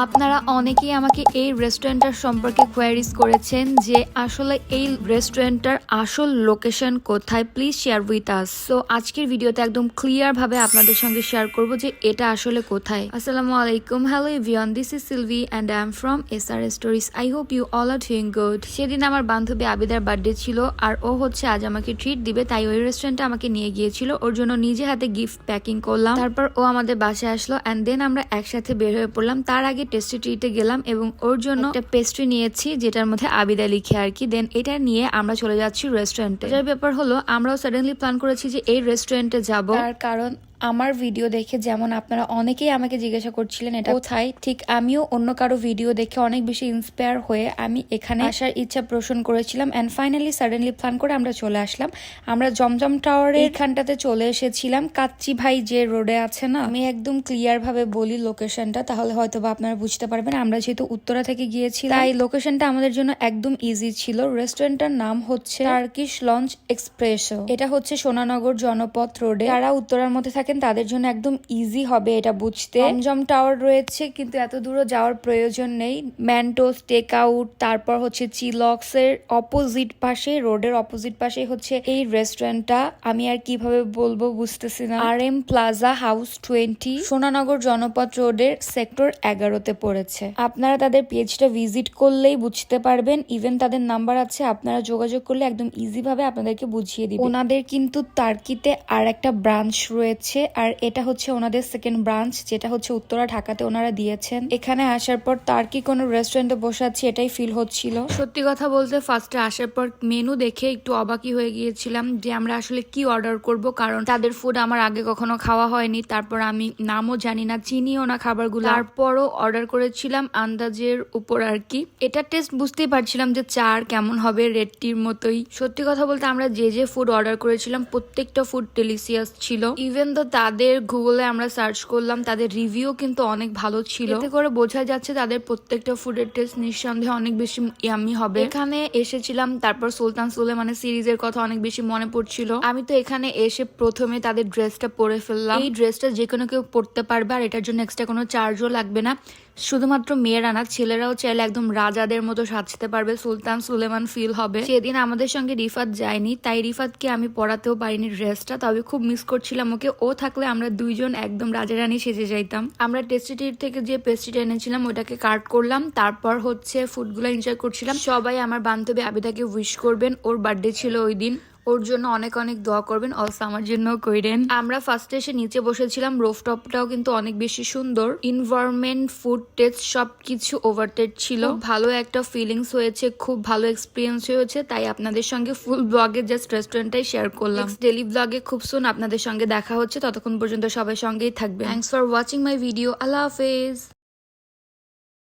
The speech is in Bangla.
আপনারা অনেকেই আমাকে এই রেস্টুরেন্টটার সম্পর্কে কোয়ারিজ করেছেন যে আসলে এই রেস্টুরেন্টটার আসল লোকেশন কোথায়? Please share with us so আজকের ভিডিওতে একদম ক্লিয়ার ভাবে আপনাদের সঙ্গে শেয়ার করব যে এটা আসলে কোথায়। আসসালামু আলাইকুম। Hello everyone this is Silvi and I am from S R stories I hope you all are doing good সেদিন আমার বান্ধবী আবিদার বার্থডে ছিল আর ও হচ্ছে আজ আমাকে ট্রিট দিবে, তাই ওই রেস্টুরেন্টটা আমাকে নিয়ে গিয়েছিল। ওর জন্য নিজে হাতে গিফট প্যাকিং করলাম। তারপর ও আমাদের বাসায় আসলো অ্যান্ড দেন আমরা একসাথে বের হয়ে পড়লাম। তার আগে টেস্টি ট্রিটে গেলাম এবং ওর জন্য একটা পেস্ট্রি নিয়েছি যেটার মধ্যে আবিদা লিখে আর কি। দেন এটা নিয়ে আমরা চলে যাচ্ছি রেস্টুরেন্টে যার ব্যাপার হলো আমরাও সাডেনলি প্ল্যান করেছি যে এই রেস্টুরেন্টে যাব। তার কারণ আমার ভিডিও দেখে যেমন আপনারা অনেকেই আমাকে জিজ্ঞাসা করছিলেন এটা কোথায়? ঠিক আমিও অন্য কারও ভিডিও দেখে অনেক বেশি ইন্সপায়ার হয়ে আমি এখানে আসার ইচ্ছা পোষণ করেছিলাম অ্যান্ড ফাইনালি সাডেনলি প্ল্যান করে আমরা চলে আসলাম। আমরা জমজম টাওয়ারে এখানটাতে চলে এসেছিলাম। কাচ্চি ভাই যে রোডে আছে না আমি একদম ক্লিয়ার ভাবে বলি লোকেশনটা তাহলে হয়তো বা আপনারা বুঝতে পারবেন। আমরা যেহেতু উত্তরা থেকে গিয়েছি তাই লোকেশনটা আমাদের জন্য একদম ইজি ছিল। রেস্টুরেন্টটার নাম হচ্ছে টার্কিশ লঞ্চ এক্সপ্রেসো এটা হচ্ছে সোনানগর জনপথ রোডে যারা উত্তরার মধ্যে থাকেন তাদের জন্য একদম ইজি হবে এটা বুঝতে। জমজম টাওয়ার রয়েছে, কিন্তু এত দূরও যাওয়ার প্রয়োজন নেই। ম্যান্টোস টেক আউট তারপর হচ্ছে চিলক্স এর অপোজিট পাশে রোডের অপোজিট পাশে হচ্ছে এই রেস্টুরেন্টটা আমি আর কীভাবে বলব বুঝতেছি না। R M plaza house twenty Sonanagar Janpath রোডের সেক্টর এগারোতে পড়েছে। আপনারা তাদের পেজটা ভিজিট করলেই বুঝতে পারবেন। ইভেন তাদের নাম্বার আছে, আপনারা যোগাযোগ করলে একদম ইজি ভাবে আপনাদেরকে বুঝিয়ে দিবে। ওনাদের কিন্তু তার্কিতে আর একটা ব্রাঞ্চ রয়েছে আর এটা হচ্ছে ওনাদের সেকেন্ড ব্রাঞ্চ যেটা হচ্ছে উত্তরা, ঢাকাতে ওনারা দিয়েছেন। এখানে আসার পর তার কি কোনো রেস্টুরেন্টে বসে আছি এটাই ফিল হচ্ছিল। সত্যি কথা বলতে ফার্স্টে আসার পর মেনু দেখে একটু অবাকই হয়ে গিয়েছিলাম যে আমরা আসলে কি অর্ডার করব, কারণ তাদের ফুড আমার আগে কখনো খাওয়া হয়নি। তারপর আমি নামও জানি না, চিনিও না খাবারগুলো। তারপরও অর্ডার করেছিলাম আন্দাজের উপর আর কি। এটা টেস্ট বুঝতেই পারছিলাম যে চার কেমন হবে রেডটির মতোই। সত্যি কথা বলতে আমরা যে যে ফুড অর্ডার করেছিলাম, প্রত্যেকটা ফুড ডেলিসিয়াস ছিল। ইভেন তো তাদের গুগলে আমরা সার্চ করলাম তাদের রিভিউ কিন্তু অনেক ভালো ছিল। এতে করে বোঝা যাচ্ছে তাদের প্রত্যেকটা ফুডের টেস্ট নিঃসন্দেহে অনেক বেশি ইয়ামি হবে। এখানে এসেছিলাম তারপর সুলতান সুলে মানে সিরিজের কথা অনেক বেশি মনে পড়ছিল। আমি তো এখানে এসে প্রথমে তাদের ড্রেসটা পরে ফেললাম। এই ড্রেসটা যে কোনো কেউ পরতে পারবে আর এটার জন্য এক্সট্রা কোনো চার্জও লাগবে না। শুধুমাত্র মেয়েরা না, ছেলেরাও চাইলে একদম রাজাদের মতো সাজতে পারবে। সুলতান সুলেমান ফিল হবে। সেদিন আমাদের সঙ্গে রিফাত যায়নি, তাই রিফাতকে আমি পড়াতেও পারিনি ড্রেসটা তবে খুব মিস করছিলাম ওকে। ও থাকলে আমরা দুইজন একদম রাজা রানী সেজে যাইতাম। আমরা টেস্টিটির থেকে যে পেস্ট্রিটা এনেছিলাম, ওটাকে কাট করলাম। তারপর হচ্ছে ফুডগুলো এনজয় করছিলাম। সবাই আমার বান্ধবী আবিদাকে উইশ করবেন, ওর বার্থডে ছিল ওই দিন। ওর জন্য অনেক অনেক দোয়া করবেন অলসো আমার জন্য কইরেন। আমরা ফার্স্টে এসে নিচে বসেছিলাম রোফটপটাও কিন্তু অনেক বেশি সুন্দর। ইনভারমেন্ট ফুড টেস্ট সবকিছু ওভারটেড ছিল। ভালো একটা ফিলিংস হয়েছে খুব ভালো এক্সপিরিয়েন্স হয়েছে তাই আপনাদের সঙ্গে ফুল ব্লগে জাস্ট রেস্টুরেন্টটাই শেয়ার করলাম। ডেলি ব্লগে খুব সুন আপনাদের সঙ্গে দেখা হচ্ছে ততক্ষণ পর্যন্ত সবাই সঙ্গেই থাকবে thanks for watching my video আল্লাহ হাফেজ।